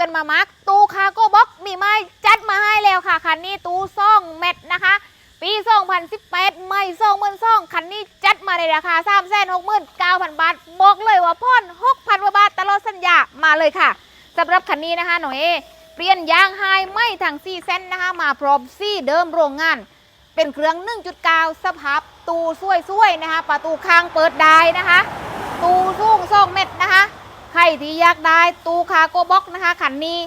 กันมามักตู้คาร์โก้บ็อกมีไม้จัดมาให้แล้วค่ะ คันนี้ตู้ซ่องเม็ดนะคะ ปี 2018 ไม่ซ่องเมื่นซ่องคันนี้จัดมาในราคา 3 6 9 0 0 0 บาท บอกเลยว่าพ่อน 6,000กว่าบาทตลอดสัญญามาเลยค่ะสำหรับคันนี้นะคะหน่อยเอเปลี่ยนยางไฮไม่ทั้ง4เส้นนะคะ มาพร้อมซี่เดิมโรงงานเป็นเครื่อง 1.9 สภาพตูสวยๆนะคะ ประตูคางเปิดได้นะคะ ตูสูง2เมตรนะคะ ที่อยากได้ตู้คาโกบ็อกนะคะคันนี้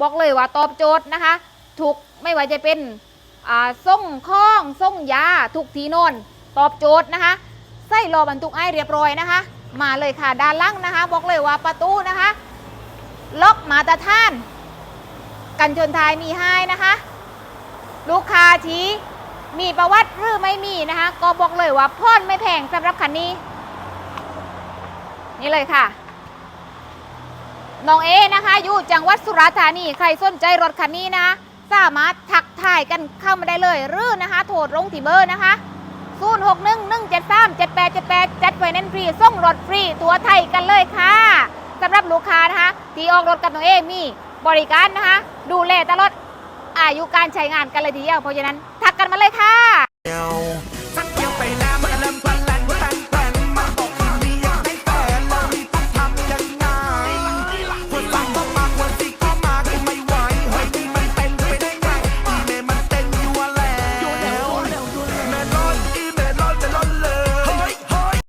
บอกเลยว่าตอบโจทย์นะคะถูกไม่ว่าจะเป็นส่งข้องส่งยาทุกทีโนอนตอบโจทย์นะคะใส่รอบรรทุกไอเรียบร้อยนะคะ มาเลยค่ะด้านล่างนะคะ บอกเลยว่าประตูนะคะ ล็อกมาตรฐาน กันชนท้ายมีให้นะคะ ลูกค้าชี้มีประวัติหรือไม่มีนะคะ ก็บอกเลยว่าพ่อนไม่แพงสำหรับคันนี้ นี่เลยค่ะ น้องเอนะคะอยู่จังหวัดสุราษฎร์ธานีใครสนใจรถคันนี้นะ สามารถทักทายกันเข้ามาได้เลย หรือนะคะ โทรลงที่เบอร์นะคะ0 6 1 1 7 3 7 8 7 8 จัดไฟแนนซ์ฟรีส่งรถฟรีตัวไทยกันเลยค่ะสำหรับลูกค้านะคะ ที่ออกรถกับน้องเอมีบริการนะคะ ดูแลตลอดอายุการใช้งานกันเลยทีเดียวเพราะฉะนั้น ทักกันมาเลยค่ะ